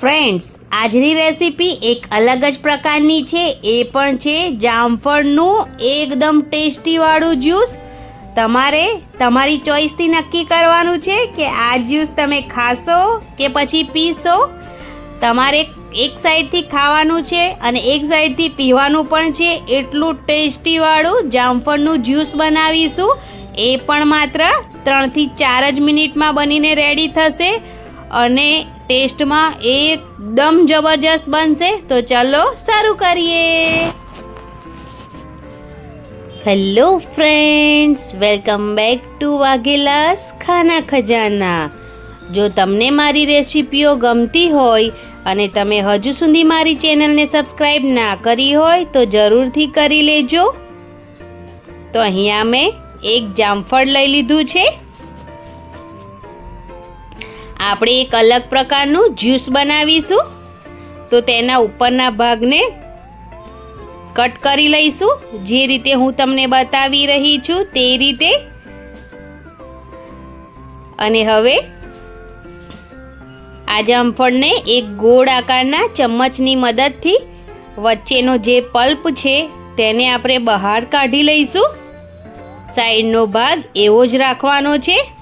Friends આજની recipe એક અલગ જ પ્રકારની છે. એ પણ છે જામફળનું એકદમ ટેસ્ટીવાળું જ્યુસ તમારે તમારી ચોઈસથી નક્કી કરવાનું છે કે આ જ્યુસ તમે ખાશો કે પછી પીશો. તમારે એક સાઈડથી ખાવાનું છે અને એક સાઈડથી પીવાનું પણ છે. એટલું ટેસ્ટીવાળું જામફળનું જ્યુસ બનાવીશું. એ પણ માત્ર ત્રણથી ચાર જ મિનિટમાં બનીને રેડી થશે. અને ટેસ્ટમાં એકદમ જબરજસ્ત બનશે. તો ચાલો શરૂ કરીએ. Hello friends welcome back to Vaghela's Khana Khazana. જો તમને મારી રેસિપીઓ ગમતી હોય અને તમે હજુ સુધી મારી ચેનલને સબસ્ક્રાઈબ ના કરી હોય, તો જરૂરથી કરી લેજો. તો અહીંયા મેં એક જામફળ લઈ લીધું છે. આપણે એક અલગ પ્રકારનું જ્યુસ બનાવીશું. તો તેના ઉપરના ભાગને કટ કરી લઈશું. જે રીતે હું તમને બતાવી રહી છું તે રીતે. અને હવે આ જામફળને એક ગોળ આકારના ચમચની મદદથી વચ્ચેનો જે પલ્પ છે તેને આપણે બહાર કાઢી લઈશું. સાઈડનો ભાગ એવો જ રાખવાનો છે.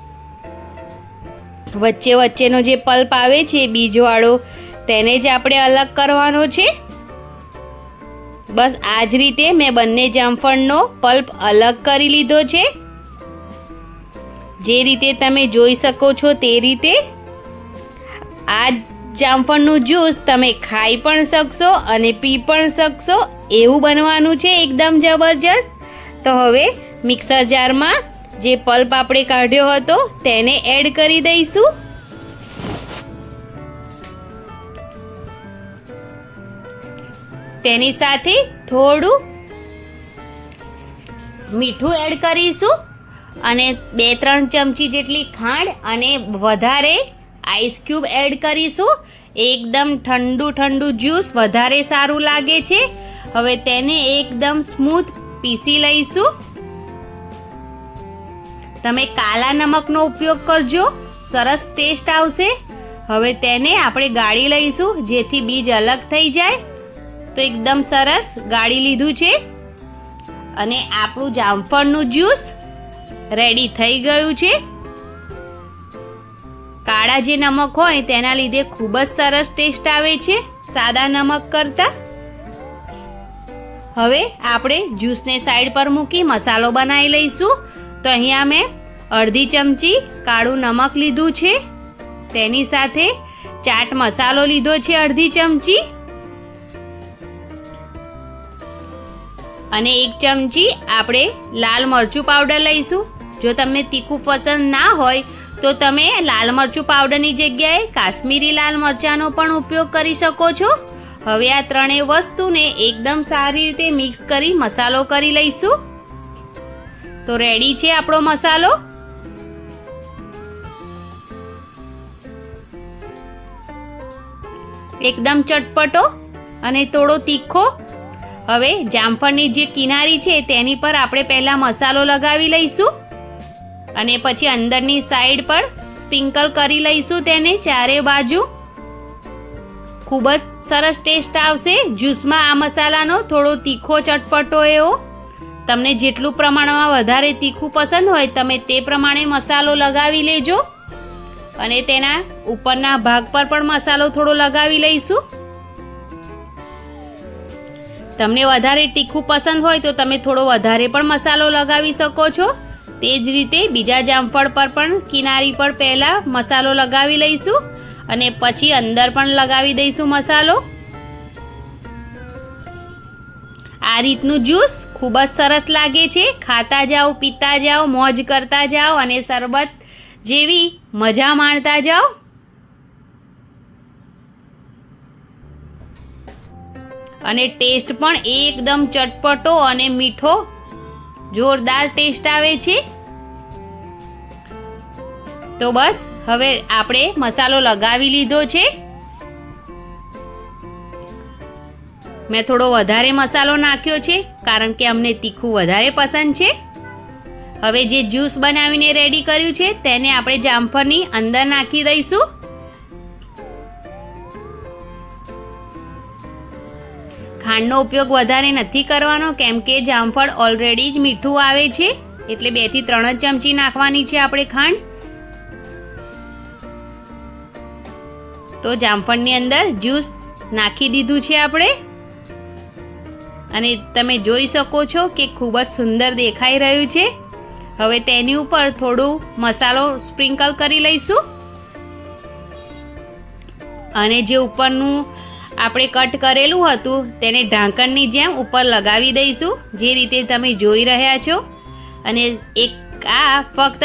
વચ્ચે વચ્ચેનો જે પલ્પ આવે છે બીજવાળો, તેને જ આપણે અલગ કરવાનો છે. બસ આ જ રીતે મેં બંને જામફળનો પલ્પ અલગ કરી લીધો છે. જે રીતે તમે જોઈ શકો છો તે રીતે. આ જામફળનું જ્યુસ તમે ખાઈ પણ શકશો અને પી પણ શકશો. એવું બનવાનું છે એકદમ જબરજસ્ત. તો હવે મિક્સર જારમાં જે પલ્પ આપણે કાઢ્યો હતો, તેને એડ કરી દઈશું. તેની સાથે થોડું મીઠું એડ કરીશું અને બે ત્રણ ચમચી જેટલી ખાંડ અને વધારે આઈસ ક્યુબ એડ કરીશું. એકદમ ઠંડુ ઠંડુ જ્યુસ વધારે સારું લાગે છે. હવે તેને એકદમ સ્મૂથ પીસી લઈશું. તમે કાલા નમકનો ઉપયોગ કરજો. સરસ ટેસ્ટ આવશે. હવે તેને આપણે ગાળી લઈશું, જેથી બીજ અલગ થઈ જાય. તો એકદમ સરસ ગાળી લીધું છે. અને આપણું જામફળનું જ્યુસ રેડી થઈ ગયું છે. કાળા જે નમક હોય તેના લીધે ખૂબ જ સરસ ટેસ્ટ આવે છે, સાદા નમક કરતાં. હવે આપણે જ્યુસને સાઈડ પર મૂકી મસાલો બનાવી લઈશું. તો અહીંયા મેં અડધી ચમચી કાળું નમક લીધું છે. તેની સાથે ચાટ મસાલો લીધો છે અડધી ચમચી. અને એક ચમચી આપણે લાલ મરચું પાવડર લઈશું. જો તમને તીખું પસંદ ના હોય, તો તમે લાલ મરચું પાવડરની જગ્યાએ કાશ્મીરી લાલ મરચાંનો પણ ઉપયોગ કરી શકો છો. હવે આ ત્રણેય વસ્તુને એકદમ સારી રીતે મિક્સ કરી મસાલો કરી લઈશું. તો રેડી છે આપણો મસાલો? એકદમ ચટપટો અને થોડો તીખો. હવે જામફળની જે કિનારી છે તેની પર આપણે પહેલાં મસાલો લગાવી લઈશું. અને પછી અંદરની સાઈડ પર સ્પ્રિંકલ કરી લઈશું તેને ચારે બાજુ. ખૂબ જ સરસ ટેસ્ટ આવશે. જ્યુસમાં આ મસાલાનો થોડો તીખો ચટપટો એવો. તમને જેટલું પ્રમાણમાં વધારે તીખું પસંદ હોય તમે તે પ્રમાણે મસાલો લગાવી લેજો. અને તેના ઉપરના ભાગ પર પણ મસાલો થોડો લગાવી લઈશું. તમને વધારે તીખું પસંદ હોય તો તમે થોડો વધારે પણ મસાલો લગાવી શકો છો. તે જ રીતે બીજા જામફળ પર પણ કિનારી પર પહેલાં મસાલો લગાવી લઈશું. અને પછી અંદર પણ લગાવી દઈશું મસાલો. આ રીતનું જ્યુસ ખૂબ જ સરસ લાગે છે. ખાતા જાઓ, પીતા જાઓ, મોજ કરતા જાઓ અને શરબત જેવી મજા માણતા જાઓ. અને ટેસ્ટ પણ એકદમ ચટપટો અને મીઠો, જોરદાર ટેસ્ટ આવે છે. તો બસ, હવે આપણે મસાલો લગાવી લીધો છે. મેં થોડો વધારે મસાલો નાખ્યો છે, કારણ કે અમને તીખું વધારે પસંદ છે. હવે જે જ્યુસ બનાવીને રેડી કર્યું છે, તેને આપણે જામફળની અંદર નાખી દઈશું. ખાંડનો ઉપયોગ વધારે નથી કરવાનો, કેમ કે જામફળ ઓલરેડી જ મીઠું આવે છે, એટલે બેથી ત્રણ જ ચમચી નાખવાની છે આપણે ખાંડ. તો જામફળની અંદર જ્યુસ નાખી દીધું છે આપણે. અને તમે જોઈ શકો છો કે ખૂબ જ સુંદર દેખાઈ રહ્યું છે. હવે તેની ઉપર થોડું મસાલો સ્પ્રિંકલ કરી લઈશું. અને જે ઉપરનું આપણે કટ કરેલું હતું, તેને ઢાંકણની જેમ ઉપર લગાવી દઈશું, જે રીતે તમે જોઈ રહ્યા છો. અને એક આ ફક્ત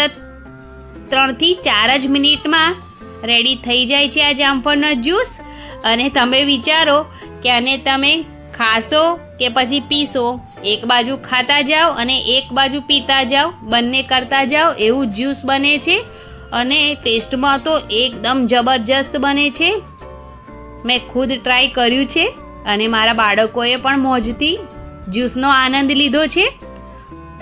ત્રણથી ચાર જ મિનિટમાં રેડી થઈ જાય છે આ જામફળનો જ્યુસ. અને તમે વિચારો કે આને તમે ખાશો કે પછી પીશો? એક બાજુ ખાતા જાઓ અને એક બાજુ પીતા જાઓ. બંને કરતા જાઓ, એવું જ્યુસ બને છે. અને ટેસ્ટમાં તો એકદમ જબરજસ્ત બને છે. મેં ખુદ ટ્રાય કર્યું છે અને મારા બાળકોએ પણ મોજથી જ્યુસનો આનંદ લીધો છે.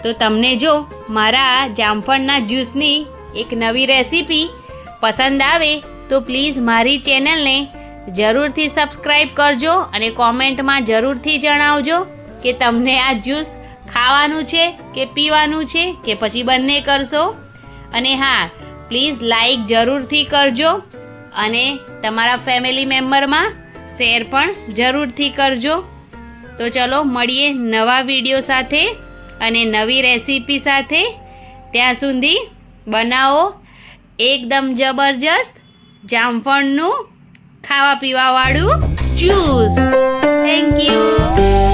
તો તમને જો મારા જામફળના જ્યુસની એક નવી રેસીપી પસંદ આવે, તો પ્લીઝ મારી ચેનલને જરૂરથી સબસ્ક્રાઈબ કરજો અને કોમેન્ટમાં જરૂરથી જણાવજો કે તમને આ જ્યુસ ખાવાનું છે કે પીવાનું છે કે પછી બંને કરશો. અને હા પ્લીઝ લાઈક જરૂરથી કરજો અને તમારા ફેમિલી મેમ્બરમાં શેર પણ જરૂરથી કરજો. તો ચલો, મળીએ નવા વીડિયો સાથે અને નવી રેસીપી સાથે. ત્યાં સુધી બનાવો એકદમ જબરજસ્ત જામફળનું ખાવા પીવાવાળું જ્યુસ થેન્ક યુ